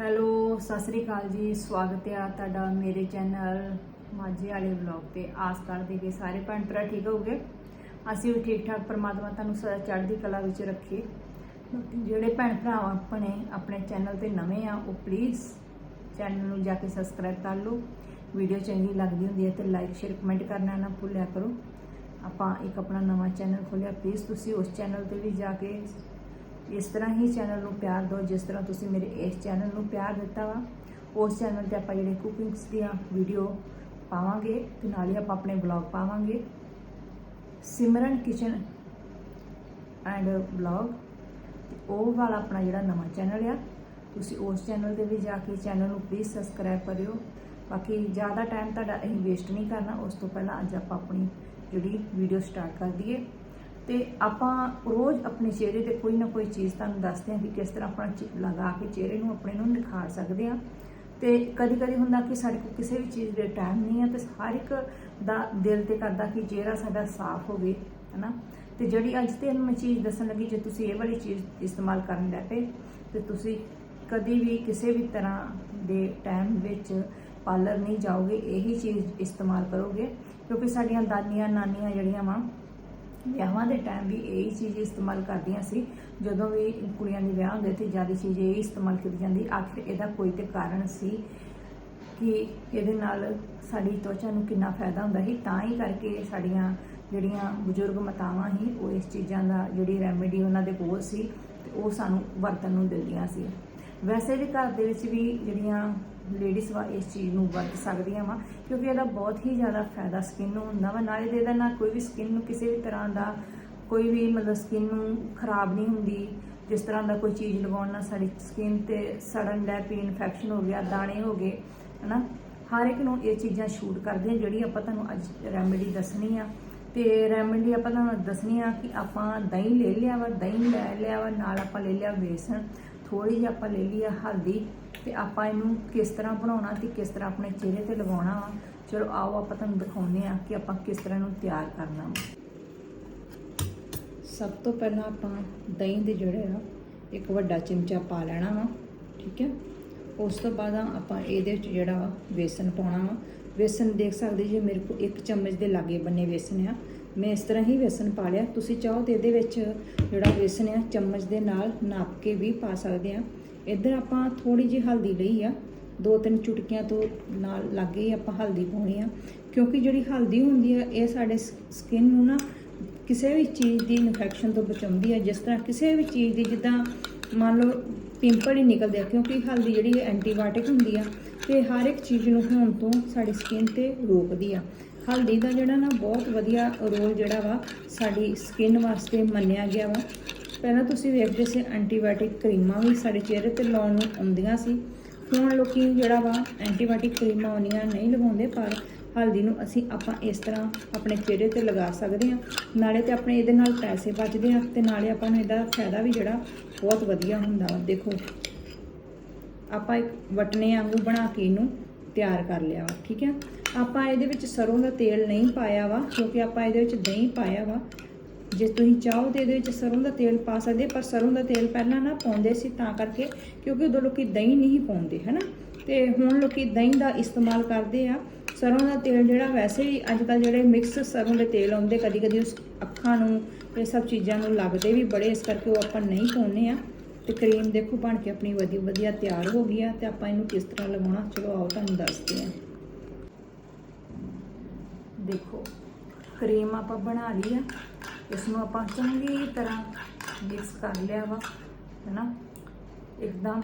Hello, Sat Sri ਅਕਾਲ ਜੀ। ਸਵਾਗਤ ਹੈ ਤੁਹਾਡਾ ਮੇਰੇ ਚੈਨਲ ਮਾਝੇ ਵਾਲੇ ਵਲੌਗ ਤੇ। ਆਸ ਕਰਦੇ ਕਿ ਸਾਰੇ ਭੈਣ ਭਰਾ ਠੀਕ ਹੋਗੇ ਅਸੀਂ ਵੀ ਠੀਕ ਠਾਕ, ਪਰਮਾਤਮਾ ਤੁਹਾਨੂੰ ਸਦਾ ਚੜ੍ਹਦੀ ਕਲਾ ਵਿੱਚ ਰੱਖੇ। ਜਿਹੜੇ ਭੈਣ ਭਰਾ ਆਪਣੇ ਆਪਣੇ ਚੈਨਲ ਤੇ ਨਵੇਂ ਆ, ਉਹ ਪਲੀਜ਼ ਚੈਨਲ ਨੂੰ ਜਾ ਕੇ ਸਬਸਕ੍ਰਾਈਬ ਕਰ ਲਓ। ਵੀਡੀਓ ਚੰਗੀ ਲੱਗਦੀ ਹੁੰਦੀ ਹੈ ਤੇ ਲਾਈਕ ਸ਼ੇਅਰ ਕਮੈਂਟ ਕਰਨਾ ਨਾ ਭੁੱਲਿਆ ਕਰੋ। ਆਪਾਂ ਇੱਕ ਆਪਣਾ ਨਵਾਂ ਚੈਨਲ ਖੋਲਿਆ ਪਲੀਜ਼ ਤੁਸੀਂ ਉਸ ਚੈਨਲ ਤੇ ਵੀ ਜਾ ਕੇ ਇਸ ਤਰ੍ਹਾਂ ਹੀ ਚੈਨਲ ਨੂੰ ਪਿਆਰ ਦਿਓ, ਜਿਸ ਤਰ੍ਹਾਂ ਤੁਸੀਂ ਮੇਰੇ ਇਸ ਚੈਨਲ ਨੂੰ ਪਿਆਰ ਦਿੱਤਾ ਵਾ, ਉਸ ਚੈਨਲ ਤੇ ਆਪਾਂ ਜਿਹੜੇ ਕੁਕਿੰਗਸ ਦੀਆਂ ਵੀਡੀਓ ਪਾਵਾਂਗੇ, ਤੇ ਨਾਲ ਹੀ ਆਪਾਂ ਆਪਣੇ ਵਲੌਗ ਪਾਵਾਂਗੇ। ਸਿਮਰਨ ਕਿਚਨ ਐਂਡ ਵਲੌਗ ਉਹ ਵਾਲਾ ਆਪਣਾ ਜਿਹੜਾ ਨਵਾਂ ਚੈਨਲ ਆ, ਤੁਸੀਂ ਉਸ ਚੈਨਲ ਤੇ ਵੀ ਜਾ ਕੇ ਚੈਨਲ ਨੂੰ ਪਲੀਜ਼ ਸਬਸਕ੍ਰਾਈਬ ਕਰਿਓ। ਬਾਕੀ ਜ਼ਿਆਦਾ ਟਾਈਮ ਤੁਹਾਡਾ ਅਸੀਂ ਵੇਸਟ ਨਹੀਂ ਕਰਨਾ, ਉਸ ਤੋਂ ਪਹਿਲਾਂ ਅੱਜ ਆਪਾਂ ਆਪਣੀ ਜਿਹੜੀ ਵੀਡੀਓ ਸਟਾਰਟ ਕਰ ਦਈਏ। ਤੇ ਆਪਾਂ ਰੋਜ਼ ਆਪਣੇ ਚਿਹਰੇ ਤੇ ਕੋਈ ਨਾ ਕੋਈ ਚੀਜ਼ ਤੁਹਾਨੂੰ ਦੱਸਦੇ ਹਾਂ ਕਿ ਕਿਸ ਤਰ੍ਹਾਂ ਆਪਣਾ ਚਿ- ਲਗਾ ਕੇ ਚਿਹਰੇ ਨੂੰ ਆਪਣੇ ਨੂੰ ਨਿਖਾਰ ਸਕਦੇ ਹਾਂ। ਤੇ ਕਦੀ ਕਦੀ ਹੁੰਦਾ ਕਿ ਸਾਡੇ ਕੋਲ ਕਿਸੇ ਵੀ ਚੀਜ਼ ਦੇ ਟਾਈਮ ਨਹੀਂ ਹੈ ਤੇ ਹਰ ਇੱਕ ਦਾ ਦਿਲ ਤੇ ਕਰਦਾ ਕਿ ਚਿਹਰਾ ਸਾਡਾ ਸਾਫ਼ ਹੋਵੇ, ਹਨਾ? ਤੇ ਜਿਹੜੀ ਅੱਜ ਤੇ ਮੈਂ ਚੀਜ਼ ਦੱਸਣ ਲੱਗੀ, ਜੇ ਤੁਸੀਂ ਇਹ ਵਾਲੀ ਚੀਜ਼ ਇਸਤੇਮਾਲ ਕਰਨ ਲੱਗ ਪਏ, ਤੇ ਤੁਸੀਂ ਕਦੀ ਵੀ ਕਿਸੇ ਵੀ ਤਰ੍ਹਾਂ ਦੇ ਟਾਈਮ ਵਿੱਚ ਪਾਰਲਰ ਨਹੀਂ ਜਾਓਗੇ, ਇਹੀ ਚੀਜ਼ ਇਸਤੇਮਾਲ ਕਰੋਗੇ, ਕਿਉਂਕਿ ਸਾਡੀਆਂ ਦਾਦੀਆਂ ਨਾਨੀਆਂ ਜਿਹੜੀਆਂ ਵਾ ਵਿਆਹਾਂ ਦੇ ਟਾਈਮ ਵੀ ਇਹੀ ਚੀਜ਼ ਇਸਤੇਮਾਲ ਕਰਦੀਆਂ ਸੀ। ਜਦੋਂ ਵੀ ਕੁੜੀਆਂ ਦੇ ਵਿਆਹ ਹੁੰਦੇ ਤੇ ਜ਼ਿਆਦਾ ਚੀਜ਼ ਇਹ ਇਸਤੇਮਾਲ ਕੀਤੀ ਜਾਂਦੀ। ਆਖਿਰ ਇਹਦਾ ਕੋਈ ਤੇ ਕਾਰਨ ਸੀ ਕਿ ਇਹਦੇ ਨਾਲ ਸਾਡੀ ਤਵਚਾ ਨੂੰ ਕਿੰਨਾ ਫਾਇਦਾ ਹੁੰਦਾ ਸੀ। ਤਾਂ ਹੀ ਕਰਕੇ ਸਾਡੀਆਂ ਜਿਹੜੀਆਂ ਬਜ਼ੁਰਗ ਮਾਤਾਵਾਂ ਸੀ, ਉਹ ਇਸ ਚੀਜ਼ਾਂ ਦਾ ਜਿਹੜੀ ਰੈਮੇਡੀ ਉਹਨਾਂ ਦੇ ਕੋਲ ਸੀ ਤੇ ਉਹ ਸਾਨੂੰ ਵਰਤਣ ਨੂੰ ਦਿੰਦੀਆਂ ਸੀ। ਵੈਸੇ ਵੀ ਘਰ ਦੇ ਵਿੱਚ ਵੀ ਜਿਹੜੀਆਂ ਲੇਡੀਜ਼ ਵਾ ਇਸ ਚੀਜ਼ ਨੂੰ ਵਰਤ ਸਕਦੀਆਂ ਵਾ, ਕਿਉਂਕਿ ਇਹਦਾ ਬਹੁਤ ਹੀ ਜ਼ਿਆਦਾ ਫਾਇਦਾ ਸਕਿਨ ਨੂੰ ਹੁੰਦਾ ਵਾ। ਨਾਲੇ ਦੇ ਇਹਦਾ ਨਾਲ ਕੋਈ ਵੀ ਸਕਿਨ ਨੂੰ ਕਿਸੇ ਵੀ ਤਰ੍ਹਾਂ ਦਾ ਕੋਈ ਵੀ ਮਤਲਬ ਸਕਿਨ ਨੂੰ ਖਰਾਬ ਨਹੀਂ ਹੁੰਦੀ। ਜਿਸ ਤਰ੍ਹਾਂ ਦਾ ਕੋਈ ਚੀਜ਼ ਲਗਾਉਣ ਨਾਲ ਸਾਡੀ ਸਕਿਨ ਤੇ ਸੜਨ ਲੈ ਪੀ ਇਨਫੈਕਸ਼ਨ ਹੋ ਗਿਆ, ਦਾਣੇ ਹੋ ਗਏ, ਹਨਾ? ਹਰ ਇੱਕ ਨੂੰ ਇਹ ਚੀਜ਼ਾਂ ਸ਼ੂਟ ਕਰਦੇ ਕਰਦੀਆਂ ਜਿਹੜੀ ਆਪਾਂ ਤੁਹਾਨੂੰ ਅੱਜ ਰੈਮੇਡੀ ਦੱਸਣੀ ਆ। ਤੇ ਰੈਮੇਡੀ ਆਪਾਂ ਤੁਹਾਨੂੰ ਦੱਸਣੀ ਆ ਕਿ ਆਪਾਂ ਦਹੀਂ ਲੈ ਲਿਆ ਵਾ, ਦਹੀਂ ਲੈ ਲਿਆ ਵਾ, ਨਾਲ ਆਪਾਂ ਲੈ ਲਿਆ ਬੇਸਣ ਥੋੜੀ ਜਿਹੀ ਆਪਾਂ ਲੈ ਲਈ ਆ ਹਲਦੀ। ਤੇ ਆਪਾਂ ਇਹਨੂੰ ਕਿਸ ਤਰ੍ਹਾਂ ਬਣਾਉਣਾ ਤੇ ਕਿਸ ਤਰ੍ਹਾਂ ਆਪਣੇ ਚਿਹਰੇ ਤੇ ਲਗਾਉਣਾ ਵਾ। ਚਲੋ ਆਓ ਆਪਾਂ ਤੁਹਾਨੂੰ ਦਿਖਾਉਂਦੇ ਆ ਕਿ ਆਪਾਂ ਕਿਸ ਤਰ੍ਹਾਂ ਇਹਨੂੰ ਤਿਆਰ ਕਰਨਾ ਵਾ। ਸਭ ਤੋਂ ਪਹਿਲਾਂ ਆਪਾਂ ਦਹੀਂ ਦੇ ਜਿਹੜੇ ਆ, ਇੱਕ ਵੱਡਾ ਚਮਚਾ ਪਾ ਲੈਣਾ ਵਾ, ਠੀਕ ਹੈ? ਉਸ ਤੋਂ ਬਾਅਦ ਆਪਾਂ ਇਹਦੇ ਵਿੱਚ ਜਿਹੜਾ ਵਾ, ਵੇਸਣ ਪਾਉਣਾ ਵਾ। ਵੇਸਣ ਦੇਖ ਸਕਦੇ ਜੇ ਮੇਰੇ ਕੋਲ ਇੱਕ ਚਮਚ ਦੇ ਲਾਗੇ ਬੰਨੇ ਵੇਸਣ ਆ। ਮੈਂ ਇਸ ਤਰ੍ਹਾਂ ਹੀ ਵੇਸਣ ਪਾ ਲਿਆ। ਤੁਸੀਂ ਚਾਹੋ ਤੇ ਇਹਦੇ ਵਿੱਚ ਜਿਹੜਾ ਵੇਸਣ ਆ, ਚਮਚ ਦੇ ਨਾਲ ਨਾਪ ਕੇ ਵੀ ਪਾ ਸਕਦੇ ਆ। ਇੱਧਰ ਆਪਾਂ ਥੋੜੀ ਜਿਹੀ ਹਲਦੀ ਲਈ ਆ। ਦੋ ਤਿੰਨ ਚੁਟਕੀਆਂ ਤੋਂ ਨਾਲ ਲਾਗੇ ਹੀ ਆਪਾਂ ਹਲਦੀ ਪਾਉਣੀ ਆ। ਕਿਉਂਕਿ ਜਿਹੜੀ ਹਲਦੀ ਹੁੰਦੀ ਆ, ਇਹ ਸਾਡੇ ਸਕਿਨ ਨੂੰ ਨਾ ਕਿਸੇ ਵੀ ਚੀਜ਼ ਦੀ ਇਨਫੈਕਸ਼ਨ ਤੋਂ ਬਚਾਉਂਦੀ ਆ। ਜਿਸ ਤਰ੍ਹਾਂ ਕਿਸੇ ਵੀ ਚੀਜ਼ ਦੀ ਜਿੱਦਾਂ ਮੰਨ ਲਓ ਪਿੰਪਲ ਹੀ ਨਿਕਲਦੇ ਆ, ਕਿਉਂਕਿ ਹਲਦੀ ਜਿਹੜੀ ਐਂਟੀਬਾਇਓਟਿਕ ਹੁੰਦੀ ਆ, ਤੇ ਹਰ ਇੱਕ ਚੀਜ਼ ਨੂੰ ਹੋਣ ਤੋਂ ਸਾਡੀ ਸਕਿਨ ਤੇ ਰੋਕਦੀ ਆ। ਹਲਦੀ ਦਾ ਜਿਹੜਾ ਨਾ ਬਹੁਤ ਵਧੀਆ ਰੋਲ ਜਿਹੜਾ ਵਾ, ਸਾਡੀ ਸਕਿਨ ਵਾਸਤੇ ਮੰਨਿਆ ਗਿਆ ਵਾ। ਪਹਿਲਾਂ ਤੁਸੀਂ ਵੇਖਦੇ ਸੀ ਐਂਟੀਬਾਇਓਟਿਕ ਕਰੀਮਾਂ ਵੀ ਸਾਡੇ ਚਿਹਰੇ ਤੇ ਲਾਉਣ ਨੂੰ ਆਉਂਦੀਆਂ ਸੀ। ਹੁਣ ਲੋਕੀ ਜਿਹੜਾ ਵਾ ਐਂਟੀਬਾਇਓਟਿਕ ਕਰੀਮਾਂ ਆਉਂਦੀਆਂ ਨਹੀਂ ਲਗਾਉਂਦੇ ਪਰ ਹਲਦੀ ਨੂੰ ਅਸੀਂ ਆਪਾਂ ਇਸ ਤਰ੍ਹਾਂ ਆਪਣੇ ਚਿਹਰੇ ਤੇ ਲਗਾ ਸਕਦੇ ਹਾਂ। ਨਾਲੇ ਤੇ ਆਪਣੇ ਇਹਦੇ ਨਾਲ ਪੈਸੇ ਬਚਦੇ ਆ ਤੇ ਨਾਲੇ ਆਪਾਂ ਨੂੰ ਇਹਦਾ ਫਾਇਦਾ ਵੀ ਜਿਹੜਾ ਬਹੁਤ ਵਧੀਆ ਹੁੰਦਾ ਵਾ। ਦੇਖੋ, ਆਪਾਂ ਇੱਕ ਵਟਨੇ ਵਾਂਗੂ ਬਣਾ ਕੇ ਇਹਨੂੰ ਤਿਆਰ ਕਰ ਲਿਆ ਵਾ, ਠੀਕ ਹੈ? ਆਪਾਂ ਇਹਦੇ ਵਿੱਚ ਸਰੋਂ ਦਾ ਤੇਲ ਨਹੀਂ ਪਾਇਆ ਵਾ, ਕਿਉਂਕਿ ਆਪਾਂ ਇਹਦੇ ਵਿੱਚ ਦਹੀਂ ਪਾਇਆ ਵਾ। ਜੇ ਤੁਸੀਂ ਚਾਹੋ ਤੇ ਇਹਦੇ ਵਿੱਚ ਸਰੋਂ ਦਾ ਤੇਲ ਪਾ ਸਕਦੇ ਪਰ ਸਰੋਂ ਦਾ ਤੇਲ ਪਹਿਲਾਂ ਨਾ ਪਾਉਂਦੇ ਸੀ ਤਾਂ ਕਰਕੇ, ਕਿਉਂਕਿ ਉਦੋਂ ਲੋਕੀ ਦਹੀਂ ਨਹੀਂ ਪਾਉਂਦੇ, ਹਨਾ? ਤੇ ਹੁਣ ਲੋਕੀ ਦਹੀਂ ਦਾ ਇਸਤੇਮਾਲ ਕਰਦੇ ਆ। ਸਰੋਂ ਦਾ ਤੇਲ ਜਿਹੜਾ ਵੈਸੇ ਹੀ ਅੱਜ ਕੱਲ ਜਿਹੜੇ ਮਿਕਸ ਸਰੋਂ ਦੇ ਤੇਲ ਆਉਂਦੇ ਕਦੀ ਕਦੀ ਉਸ ਅੱਖਾਂ ਨੂੰ ਇਹ ਸਭ ਚੀਜ਼ਾਂ ਨੂੰ ਲੱਗਦੇ ਵੀ ਬੜੇ, ਇਸ ਕਰਕੇ ਉਹ ਆਪਾਂ ਨਹੀਂ ਪਾਉਂਦੇ ਆ। ਤੇ ਕਰੀਮ ਦੇਖੋ ਬਣ ਕੇ ਆਪਣੀ ਵਧੀਆ ਵਧੀਆ ਤਿਆਰ ਹੋ ਗਈ ਆ, ਤੇ ਆਪਾਂ ਇਹਨੂੰ ਕਿਸ ਤਰ੍ਹਾਂ ਲਗਾਉਣਾ ਚਲੋ ਆਓ ਤੁਹਾਨੂੰ ਦੱਸਦੇ ਆ। ਦੇਖੋ ਕਰੀਮ ਆਪਾਂ ਬਣਾ ਲਈ ਆ। ਇਸ ਨੂੰ ਆਪਾਂ ਚੰਗੀ ਤਰ੍ਹਾਂ ਮਿਕਸ ਕਰ ਲਿਆ ਵਾ, ਹੈਨਾ? ਇੱਕਦਮ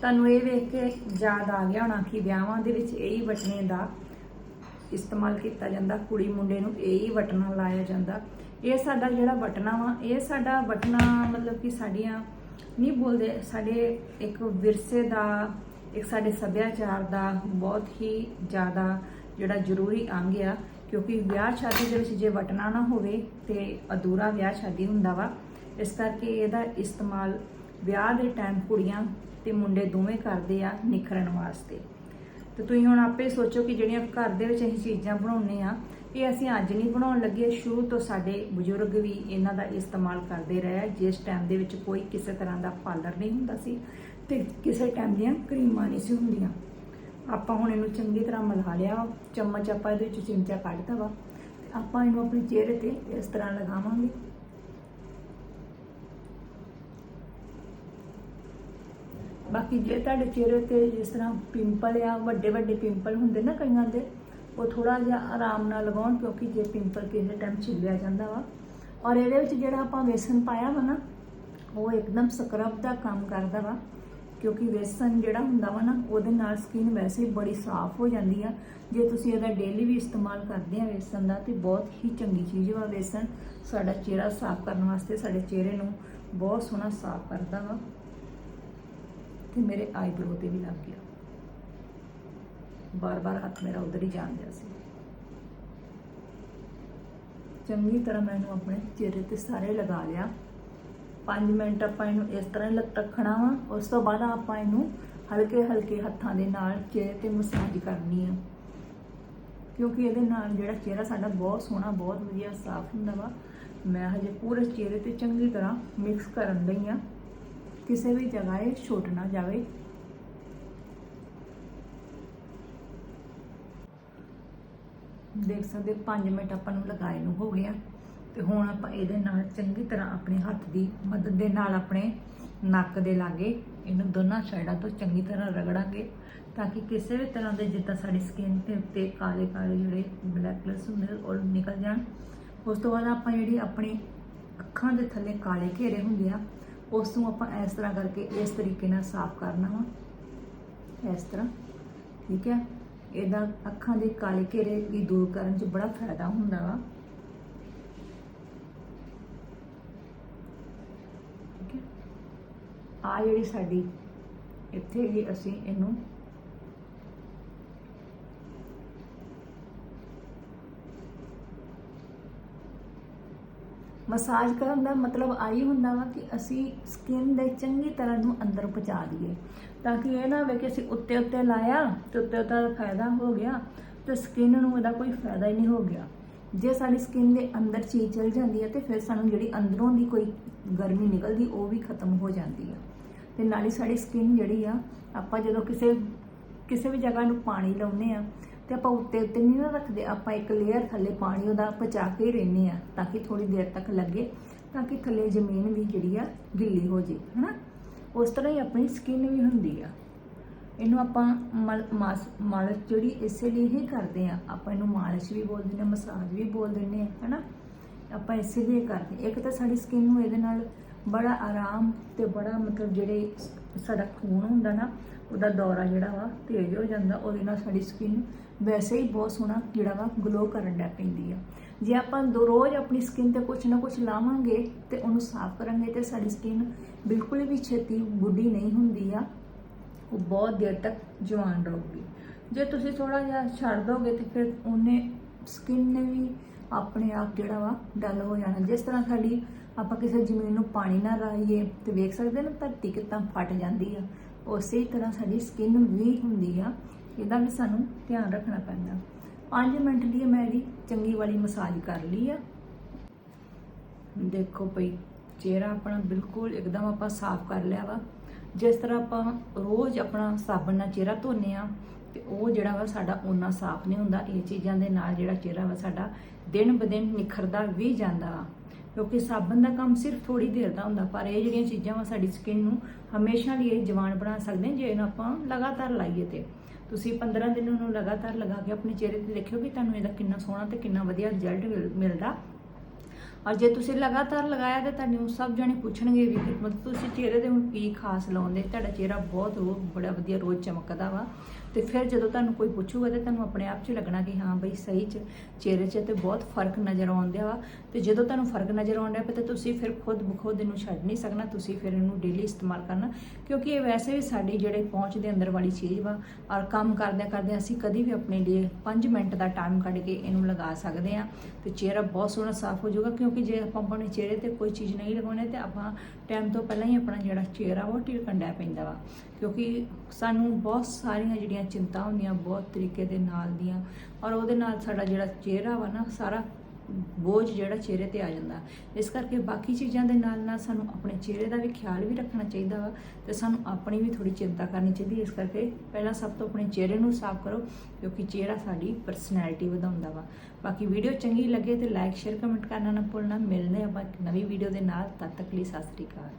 ਤੁਹਾਨੂੰ ਇਹ ਵੇਖ ਕੇ ਯਾਦ ਆ ਗਿਆ ਹੋਣਾ ਕਿ ਵਿਆਹਾਂ ਦੇ ਵਿੱਚ ਇਹੀ ਵਟਨੇ ਦਾ ਇਸਤੇਮਾਲ ਕੀਤਾ ਜਾਂਦਾ, ਕੁੜੀ ਮੁੰਡੇ ਨੂੰ ਇਹੀ ਵਟਣਾ ਲਾਇਆ ਜਾਂਦਾ। ਇਹ ਸਾਡਾ ਜਿਹੜਾ ਵਟਣਾ ਵਾ, ਇਹ ਸਾਡਾ ਵਟਣਾ ਮਤਲਬ ਕਿ ਸਾਡੀਆਂ ਨਹੀਂ ਬੋਲਦੇ, ਸਾਡੇ ਇੱਕ ਵਿਰਸੇ ਦਾ, ਇੱਕ ਸਾਡੇ ਸੱਭਿਆਚਾਰ ਦਾ ਬਹੁਤ ਹੀ ਜ਼ਿਆਦਾ ਜਿਹੜਾ ਜ਼ਰੂਰੀ ਅੰਗ ਆ। ਕਿਉਂਕਿ ਵਿਆਹ ਸ਼ਾਦੀ ਦੇ ਵਿੱਚ ਜੇ ਵਟਣਾ ਨਾ ਹੋਵੇ ਤੇ ਅਧੂਰਾ ਵਿਆਹ ਸ਼ਾਦੀ ਹੁੰਦਾ ਵਾ, ਇਸ ਕਰਕੇ ਇਹਦਾ ਇਸਤੇਮਾਲ ਵਿਆਹ ਦੇ ਟਾਈਮ ਕੁੜੀਆਂ ਤੇ ਮੁੰਡੇ ਦੋਵੇਂ ਕਰਦੇ ਆ ਨਿਖਰਨ ਵਾਸਤੇ। ਤੇ ਤੁਸੀਂ ਹੁਣ ਆਪੇ ਸੋਚੋ ਕਿ ਜਿਹੜੀਆਂ ਘਰ ਦੇ ਵਿੱਚ ਅਸੀਂ ਚੀਜ਼ਾਂ ਬਣਾਉਂਦੇ ਆ ਇਹ ਅਸੀਂ ਅੱਜ ਨਹੀਂ ਬਣਾਉਣ ਲੱਗੇ, ਸ਼ੁਰੂ ਤੋਂ ਸਾਡੇ ਬਜ਼ੁਰਗ ਵੀ ਇਹਨਾਂ ਦਾ ਇਸਤੇਮਾਲ ਕਰਦੇ ਰਹੇ ਜਿਸ ਟਾਈਮ ਦੇ ਵਿੱਚ ਕੋਈ ਕਿਸੇ ਤਰ੍ਹਾਂ ਦਾ ਪਾਰਲਰ ਨਹੀਂ ਹੁੰਦਾ ਸੀ ਤੇ ਕਿਸੇ ਟਾਈਮ ਦੀਆਂ ਕਰੀਮਾਂ ਨਹੀਂ ਸੀ ਹੁੰਦੀਆਂ। ਆਪਾਂ ਹੁਣ ਇਹਨੂੰ ਚੰਗੀ ਤਰ੍ਹਾਂ ਮਿਲਾ ਲਿਆ ਚਮਚ ਆਪਾਂ ਇਹਦੇ ਵਿੱਚ ਚਿਮਚਾ ਕੱਢਤਾ ਵਾ। ਆਪਾਂ ਇਹਨੂੰ ਆਪਣੇ ਚਿਹਰੇ ਤੇ ਇਸ ਤਰ੍ਹਾਂ ਲਗਾਵਾਂਗੇ। ਬਾਕੀ ਜੇ ਤੁਹਾਡੇ ਚਿਹਰੇ ਤੇ ਜਿਸ ਤਰ੍ਹਾਂ ਪਿੰਪਲ ਆ, ਵੱਡੇ ਵੱਡੇ ਪਿੰਪਲ ਹੁੰਦੇ ਨਾ ਕਈਆਂ ਦੇ, ਉਹ ਥੋੜਾ ਜਿਹਾ ਆਰਾਮ ਨਾਲ ਲਗਾਉਣ ਕਿਉਂਕਿ ਜੇ ਪਿੰਪਲ ਕਿਸੇ ਟਾਈਮ ਛਿੱਲਿਆ ਜਾਂਦਾ ਵਾ। ਔਰ ਇਹਦੇ ਵਿੱਚ ਜਿਹੜਾ ਆਪਾਂ ਵੇਸਨ ਪਾਇਆ ਵਾ ਨਾ, ਉਹ ਇੱਕਦਮ ਸਕਰਬ ਦਾ ਕੰਮ ਕਰਦਾ ਵਾ। ਕਿਉਂਕਿ ਵੇਸਣ ਜਿਹੜਾ ਹੁੰਦਾ ਵਾ ਨਾ, ਉਹਦੇ ਨਾਲ ਸਕਿਨ ਵੈਸੇ ਬੜੀ ਸਾਫ਼ ਹੋ ਜਾਂਦੀ ਆ। ਜੇ ਤੁਸੀਂ ਇਹਦਾ ਡੇਲੀ ਵੀ ਇਸਤੇਮਾਲ ਕਰਦੇ ਆ ਵੇਸਣ ਦਾ, ਤੇ ਬਹੁਤ ਹੀ ਚੰਗੀ ਚੀਜ਼ ਵਾ ਵੇਸਣ ਸਾਡਾ ਚਿਹਰਾ ਸਾਫ਼ ਕਰਨ ਵਾਸਤੇ ਸਾਡੇ ਚਿਹਰੇ ਨੂੰ ਬਹੁਤ ਸੋਹਣਾ ਸਾਫ਼ ਕਰਦਾ ਵਾ। ਤੇ ਮੇਰੇ ਆਈਬ੍ਰੋ ਤੇ ਵੀ ਲੱਗ ਗਿਆ। ਬਾਰ-ਬਾਰ ਹੱਥ ਮੇਰਾ ਉਧਰ ਹੀ ਜਾਣ ਦਿਆ ਸੀ। ਚੰਗੀ ਤਰ੍ਹਾਂ ਮੈਂ ਇਹਨੂੰ ਆਪਣੇ ਚਿਹਰੇ ਤੇ ਸਾਰੇ ਲਗਾ ਲਿਆ। 5 ਮਿੰਟ ਆਪਾਂ ਇਹਨੂੰ ਇਸ ਤਰ੍ਹਾਂ ਹੀ ਰੱਖਣਾ ਵਾ, ਉਸ ਤੋਂ ਬਾਅਦ ਆਪਾਂ ਇਹਨੂੰ ਹਲਕੇ ਹਲਕੇ ਹੱਥਾਂ ਦੇ ਨਾਲ ਚਿਹਰੇ ਤੇ ਮਸਾਜ ਕਰਨੀ ਆ। ਕਿਉਂਕਿ ਇਹਦੇ ਨਾਲ ਜਿਹੜਾ ਚਿਹਰਾ ਸਾਡਾ ਬਹੁਤ ਸੋਹਣਾ, ਬਹੁਤ ਵਧੀਆ ਸਾਫ਼ ਹੁੰਦਾ ਵਾ। ਮੈਂ ਹਜੇ ਪੂਰੇ ਚਿਹਰੇ ਤੇ ਚੰਗੀ ਤਰ੍ਹਾਂ ਮਿਕਸ ਕਰਨ ਲਈ ਆ। ਕਿਸੇ ਵੀ ਜਗ੍ਹਾ ਇਹ ਛੁੱਟ ਨਾ ਜਾਵੇ। ਦੇਖ ਸਕਦੇ 5 ਮਿੰਟ ਆਪਾਂ ਨੂੰ ਲਗਾਏ ਨੂੰ ਹੋ ਗਿਆ ਤੇ ਹੁਣ ਆਪਾਂ ਇਹਦੇ ਨਾਲ ਚੰਗੀ ਤਰ੍ਹਾਂ ਆਪਣੇ ਹੱਥ ਦੀ ਮਦਦ ਦੇ ਨਾਲ ਆਪਣੇ ਨੱਕ ਦੇ ਲਾਗੇ ਇਹਨੂੰ ਦੋਨਾਂ ਸਾਈਡਾਂ ਤੋਂ ਚੰਗੀ ਤਰ੍ਹਾਂ ਰਗੜਾਂਗੇ ਤਾਂ ਕਿ ਕਿਸੇ ਵੀ ਤਰ੍ਹਾਂ ਦੇ ਜਿੱਦਾਂ ਸਾਡੀ ਸਕਿਨ ਤੇ ਉੱਤੇ ਕਾਲੇ ਕਾਲੇ ਜਿਹੜੇ ਬਲੈਕ ਕਲਰਸ ਹੁੰਦੇ ਉਹ ਨਿਕਲ ਜਾਣ। ਉਸ ਤੋਂ ਬਾਅਦ ਆਪਾਂ ਜਿਹੜੀ ਆਪਣੀ ਅੱਖਾਂ ਦੇ ਥੱਲੇ ਕਾਲੇ ਘੇਰੇ ਹੁੰਦੇ ਆ, ਉਸ ਨੂੰ ਆਪਾਂ ਇਸ ਤਰ੍ਹਾਂ ਕਰਕੇ ਇਸ ਤਰੀਕੇ ਨਾਲ ਸਾਫ਼ ਕਰਨਾ ਵਾ। ਇਸ ਤਰ੍ਹਾਂ, ਠੀਕ ਹੈ? ਇਹਦਾ ਅੱਖਾਂ ਦੇ ਕਾਲੇ ਘੇਰੇ ਵੀ ਦੂਰ ਕਰਨ 'ਚ ਬੜਾ ਫਾਇਦਾ ਹੁੰਦਾ ਵਾ ਠੀਕ ਹੈ ਆ ਜਿਹੜੀ ਸਾਡੀ, ਇੱਥੇ ਹੀ ਅਸੀਂ ਇਹਨੂੰ ਮਸਾਜ ਕਰਨ ਦਾ ਮਤਲਬ ਆਈ ਹੁੰਦਾ ਵਾ ਕਿ ਅਸੀਂ ਸਕਿਨ ਦੇ ਚੰਗੀ ਤਰ੍ਹਾਂ ਨੂੰ ਅੰਦਰ ਪਹੁੰਚਾ ਦਈਏ। ਤਾਂ ਕਿ ਇਹ ਨਾ ਹੋਵੇ ਕਿ ਅਸੀਂ ਉੱਤੇ ਉੱਤੇ ਲਾਇਆ ਤੇ ਉੱਤੇ ਉੱਤੇ ਫਾਇਦਾ ਹੋ ਗਿਆ ਤੇ ਸਕਿਨ ਨੂੰ ਇਹਦਾ ਕੋਈ ਫਾਇਦਾ ਹੀ ਨਹੀਂ ਹੋ ਗਿਆ। ਜੇ ਸਾਡੀ ਸਕਿਨ ਦੇ ਅੰਦਰ ਚੀਜ਼ ਚਲ ਜਾਂਦੀ ਹੈ ਤੇ ਫਿਰ ਸਾਨੂੰ ਜਿਹੜੀ ਅੰਦਰੋਂ ਦੀ ਕੋਈ ਗਰਮੀ ਨਿਕਲਦੀ ਉਹ ਵੀ ਖਤਮ ਹੋ ਜਾਂਦੀ ਹੈ। ਤੇ ਹੀ ਸਾਡੀ ਸਕਿਨ ਜਿਹੜੀ ਆ, ਆਪਾਂ ਜਦੋਂ ਕਿਸੇ ਕਿਸੇ ਵੀ ਜਗ੍ਹਾ ਨੂੰ ਪਾਣੀ ਲਾਉਨੇ ਆ, ਤੇ ਆਪਾਂ ਉੱਤੇ ਉੱਤੇ ਨਹੀਂ ਨਾ ਰੱਖਦੇ, ਆਪਾਂ ਇੱਕ ਲੇਅਰ ਥੱਲੇ ਪਾਣੀ ਉਹਦਾ ਪਚਾ ਕੇ ਹੀ ਰਹਿੰਦੇ ਆ, ਤਾਂ ਕਿ ਥੋੜੀ ਦੇਰ ਤੱਕ ਲੱਗੇ, ਤਾਂ ਕਿ ਥੱਲੇ ਜ਼ਮੀਨ ਵੀ ਜਿਹੜੀ ਆ ਗਿੱਲੀ ਹੋ ਜੇ, ਹਨਾ? ਉਸ ਤਰ੍ਹਾਂ ਹੀ ਆਪਣੀ ਸਕਿਨ ਵੀ ਹੁੰਦੀ ਆ। ਇਹਨੂੰ ਆਪਾਂ ਮਲ- ਮਾਸ, ਮਾਲਿਸ਼ ਜਿਹੜੀ ਇਸੇ ਲਈ ਹੀ ਕਰਦੇ ਆ। ਆਪਾਂ ਇਹਨੂੰ ਮਾਲਿਸ਼ ਵੀ ਬੋਲ ਦਿੰਦੇ ਆ, ਮਸਾਜ ਵੀ ਬੋਲ ਦਿੰਦੇ ਆ, ਹਨਾ? ਆਪਾਂ ਇਸੇ ਲਈ ਕਰਦੇ ਇੱਕ ਤਾਂ ਸਾਡੀ ਸਕਿਨ ਨੂੰ ਇਹਦੇ ਨਾਲ ਬੜਾ ਆਰਾਮ ਤੇ ਬੜਾ ਮਤਲਬ ਜਿਹੜੇ ਸਾਡਾ ਖੂਨ ਹੁੰਦਾ ਨਾ, ਉਹਦਾ ਦੌਰਾ ਜਿਹੜਾ ਵਾ ਤੇਜ਼ ਹੋ ਜਾਂਦਾ, ਉਹਦੇ ਨਾਲ ਸਾਡੀ ਸਕਿਨ ਵੈਸੇ ਹੀ ਬਹੁਤ ਸੋਹਣਾ ਜਿਹੜਾ ਵਾ ਗਲੋ ਕਰਨ ਲੱਗ ਪੈਂਦੀ ਆ। ਜੇ ਆਪਾਂ ਦੋ ਰੋਜ਼ ਆਪਣੀ ਸਕਿਨ ਤੇ ਕੁਝ ਨਾ ਕੁਝ ਲਾਵਾਂਗੇ ਤੇ ਉਹਨੂੰ ਸਾਫ਼ ਕਰਾਂਗੇ ਤੇ ਸਾਡੀ ਸਕਿਨ ਬਿਲਕੁਲ ਵੀ ਛੇਤੀ ਬੁੱਢੀ ਨਹੀਂ ਹੁੰਦੀ ਆ, ਉਹ ਬਹੁਤ ਦੇਰ ਤੱਕ ਜਵਾਨ ਰਹੂਗੀ। ਜੇ ਤੁਸੀਂ ਥੋੜਾ ਜਿਹਾ ਛੱਡ ਦੋਗੇ ਤੇ ਫਿਰ ਉਹਨੇ ਸਕਿਨ ਨੇ ਵੀ ਆਪਣੇ ਆਪ ਜਿਹੜਾ ਵਾ ਡਲ ਹੋ ਜਾਣਾ। ਜਿਸ ਤਰ੍ਹਾਂ ਸਾਡੀ ਆਪਾਂ ਕਿਸੇ ਜ਼ਮੀਨ ਨੂੰ ਪਾਣੀ ਨਾ ਲਾਈਏ ਤੇ ਵੇਖ ਸਕਦੇ ਨਾ ਧਰਤੀ ਕਿੱਦਾਂ ਫਟ ਜਾਂਦੀ ਆ। ਉਸੇ ਤਰ੍ਹਾਂ ਸਾਡੀ ਸਕਿਨ ਵੀ ਹੁੰਦੀ ਆ, ਇਹਦਾ ਵੀ ਸਾਨੂੰ ਧਿਆਨ ਰੱਖਣਾ ਪੈਂਦਾ। 5 ਮਿੰਟ ਲਈ ਮੈਂ ਇਹਦੀ ਚੰਗੀ ਵਾਲੀ ਮਸਾਜ ਕਰ ਲਈ ਆ। ਦੇਖੋ ਭਈ ਚਿਹਰਾ ਆਪਣਾ ਬਿਲਕੁਲ ਇੱਕਦਮ ਆਪਾਂ ਸਾਫ਼ ਕਰ ਲਿਆ ਵਾ। ਜਿਸ ਤਰ੍ਹਾਂ ਆਪਾਂ ਰੋਜ਼ ਆਪਣਾ ਸਾਬਣ ਨਾਲ ਚਿਹਰਾ ਧੋਨੇ ਆ, ਤੇ ਉਹ ਜਿਹੜਾ ਵਾ ਸਾਡਾ ਓਨਾ ਸਾਫ਼ ਨਹੀਂ ਹੁੰਦਾ, ਇਹ ਚੀਜ਼ਾਂ ਦੇ ਨਾਲ ਜਿਹੜਾ ਚਿਹਰਾ ਵਾ ਸਾਡਾ ਦਿਨ ਬਦਿਨ ਨਿਖਰਦਾ ਵੀ ਜਾਂਦਾ। ਵਾ ਕਿਉਂਕਿ ਸਾਬਣ ਦਾ ਕੰਮ ਸਿਰਫ ਥੋੜੀ ਦੇਰ ਦਾ ਹੁੰਦਾ, ਪਰ ਇਹ ਜਿਹੜੀਆਂ ਚੀਜ਼ਾਂ ਵਾ ਸਾਡੀ ਸਕਿਨ ਨੂੰ ਹਮੇਸ਼ਾ ਲਈ ਇਹ ਜਵਾਨ ਬਣਾ ਸਕਦੇ ਜੇ ਇਹਨੂੰ ਆਪਾਂ ਲਗਾਤਾਰ ਲਾਈਏ ਤੇ। ਤੁਸੀਂ 15 ਦਿਨ ਉਹਨੂੰ ਲਗਾਤਾਰ ਲਗਾ ਕੇ ਆਪਣੇ ਚਿਹਰੇ ਤੇ ਦੇਖਿਓ ਕਿ ਤੁਹਾਨੂੰ ਇਹਦਾ ਕਿੰਨਾ ਸੋਹਣਾ ਤੇ ਕਿੰਨਾ ਵਧੀਆ ਰਿਜ਼ਲਟ ਮਿਲਦਾ। ਔਰ ਜੇ ਤੁਸੀਂ ਲਗਾਤਾਰ ਲਗਾਇਆ ਤੇ ਤੁਹਾਨੂੰ ਸਭ ਜਣੇ ਪੁੱਛਣਗੇ ਵੀ ਮਤਲਬ ਤੁਸੀਂ ਚਿਹਰੇ ਤੇ ਹੁਣ ਕੀ ਖਾਸ ਲਾਉਂਦੇ? ਤੁਹਾਡਾ ਚਿਹਰਾ ਬਹੁਤ ਰੋ, ਬੜਾ ਵਧੀਆ ਰੋਜ਼ ਚਮਕਦਾ ਵਾ। ਤੇ ਫਿਰ ਜਦੋਂ ਤੁਹਾਨੂੰ ਕੋਈ ਪੁੱਛੂਗਾ ਤੇ ਤੁਹਾਨੂੰ ਆਪਣੇ ਆਪ 'ਚ ਲੱਗਣਾ ਕਿ ਹਾਂ ਬਈ ਸਹੀ 'ਚ ਚਿਹਰੇ 'ਚ ਤੇ ਬਹੁਤ ਫ਼ਰਕ ਨਜ਼ਰ ਆਉਂਦਿਆ ਵਾ। ਤੇ ਜਦੋਂ ਤੁਹਾਨੂੰ ਫ਼ਰਕ ਨਜ਼ਰ ਆਉਂਦਾ ਤੇ ਤੁਸੀਂ ਫਿਰ ਖੁਦ ਬਖੁਦ ਇਹਨੂੰ ਛੱਡ ਨਹੀਂ ਸਕਣਾ, ਤੁਸੀਂ ਫਿਰ ਇਹਨੂੰ ਡੇਲੀ ਇਸਤੇਮਾਲ ਕਰਨਾ। ਕਿਉਂਕਿ ਇਹ ਵੈਸੇ ਵੀ ਸਾਡੀ ਜਿਹੜੇ ਪਹੁੰਚ ਦੇ ਅੰਦਰ ਵਾਲੀ ਚੀਜ਼ ਵਾ ਔਰ ਕੰਮ ਕਰਦਿਆਂ ਕਰਦਿਆਂ ਅਸੀਂ ਕਦੀ ਵੀ ਆਪਣੇ ਲਈ 5 ਮਿੰਟ ਦਾ ਟਾਈਮ ਕੱਢ ਕੇ ਇਹਨੂੰ ਲਗਾ ਸਕਦੇ ਆ ਤੇ ਚਿਹਰਾ ਬਹੁਤ ਸੋਹਣਾ ਸਾਫ਼ ਹੋ ਜਾਊਗਾ ਕਿਉਂਕਿ ਕਿਉਂਕਿ ਜੇ ਆਪਾਂ ਆਪਣੇ ਚਿਹਰੇ ਤੇ ਕੋਈ ਚੀਜ਼ ਨਹੀਂ ਲਗਾਉਣੇ, ਤੇ ਆਪਾਂ ਟਾਈਮ ਤੋਂ ਪਹਿਲਾਂ ਹੀ ਆਪਣਾ ਜਿਹੜਾ ਚਿਹਰਾ ਉਹ ਢਿਲਕਣ ਡੈ ਪੈਂਦਾ ਵਾ। ਕਿਉਂਕਿ ਸਾਨੂੰ ਬਹੁਤ ਸਾਰੀਆਂ ਜਿਹੜੀਆਂ ਚਿੰਤਾ ਹੁੰਦੀਆਂ, ਬਹੁਤ ਤਰੀਕੇ ਦੇ ਨਾਲ ਦੀਆਂ, ਔਰ ਉਹਦੇ ਨਾਲ ਸਾਡਾ ਜਿਹੜਾ ਚਿਹਰਾ ਵਾ ਨਾ, ਸਾਰਾ ਬੋਝ ਜਿਹੜਾ ਚਿਹਰੇ ਤੇ ਆ ਜਾਂਦਾ। ਇਸ ਕਰਕੇ ਬਾਕੀ ਚੀਜ਼ਾਂ ਦੇ ਨਾਲ ਨਾਲ ਸਾਨੂੰ ਆਪਣੇ ਚਿਹਰੇ ਦਾ ਵੀ ਖਿਆਲ ਵੀ ਰੱਖਣਾ ਚਾਹੀਦਾ ਵਾ ਤੇ ਸਾਨੂੰ ਆਪਣੀ ਵੀ ਥੋੜੀ ਚਿੰਤਾ ਕਰਨੀ ਚਾਹੀਦੀ ਇਸ ਕਰਕੇ ਪਹਿਲਾਂ ਸਭ ਤੋਂ ਆਪਣੇ ਚਿਹਰੇ ਨੂੰ ਸਾਫ਼ ਕਰੋ, ਕਿਉਂਕਿ ਚਿਹਰਾ ਸਾਡੀ ਪਰਸਨੈਲਿਟੀ ਵਧਾਉਂਦਾ ਵਾ। ਬਾਕੀ ਵੀਡੀਓ ਚੰਗੀ ਲੱਗੇ ਤੇ ਲਾਈਕ ਸ਼ੇਅਰ ਕਮੈਂਟ ਕਰਨਾ ਨਾ ਭੁੱਲਣਾ। ਮਿਲਦੇ ਆਪਾਂ ਇੱਕ ਨਵੀਂ ਵੀਡੀਓ ਦੇ ਨਾਲ। ਤਦ ਤੱਕ ਲਈ ਸਤਿ ਸ੍ਰੀ ਅਕਾਲ।